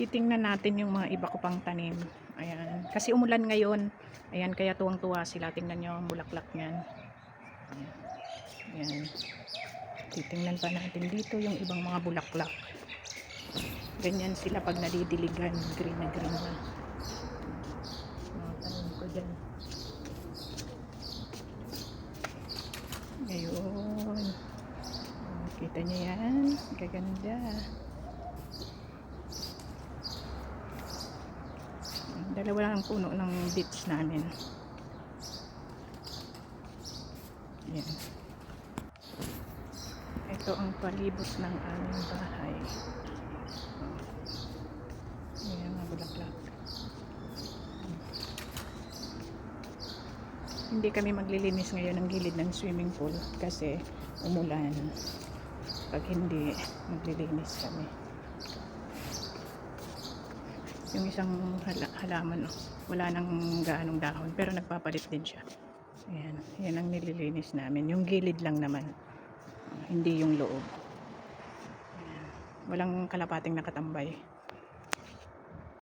titingnan natin yung mga iba ko pang tanim. Ayan. Kasi umulan ngayon. Ayan, kaya tuwang-tuwa sila. Tingnan nyo ang bulaklak niyan. Ayan. Titingnan pa natin dito yung ibang mga bulaklak. Ganyan sila pag nadidiligan. Green na green na. Mga tanim ko dyan. Ayun. Kita niyo yan? Gaganda. Dalawa lang ang puno ng beets namin. Yan. Ito ang palibot ng aming bahay. Ayan mga bulaklak. Hindi kami maglilinis ngayon ng gilid ng swimming pool kasi umulan. Pag hindi, maglilinis kami. Yung isang hala- halaman, oh, wala nang gaanong dahon, pero nagpapalit din siya. Ayan, yan ang nililinis namin. Yung gilid lang naman, hindi yung loob. Ayan. Walang kalapating nakatambay.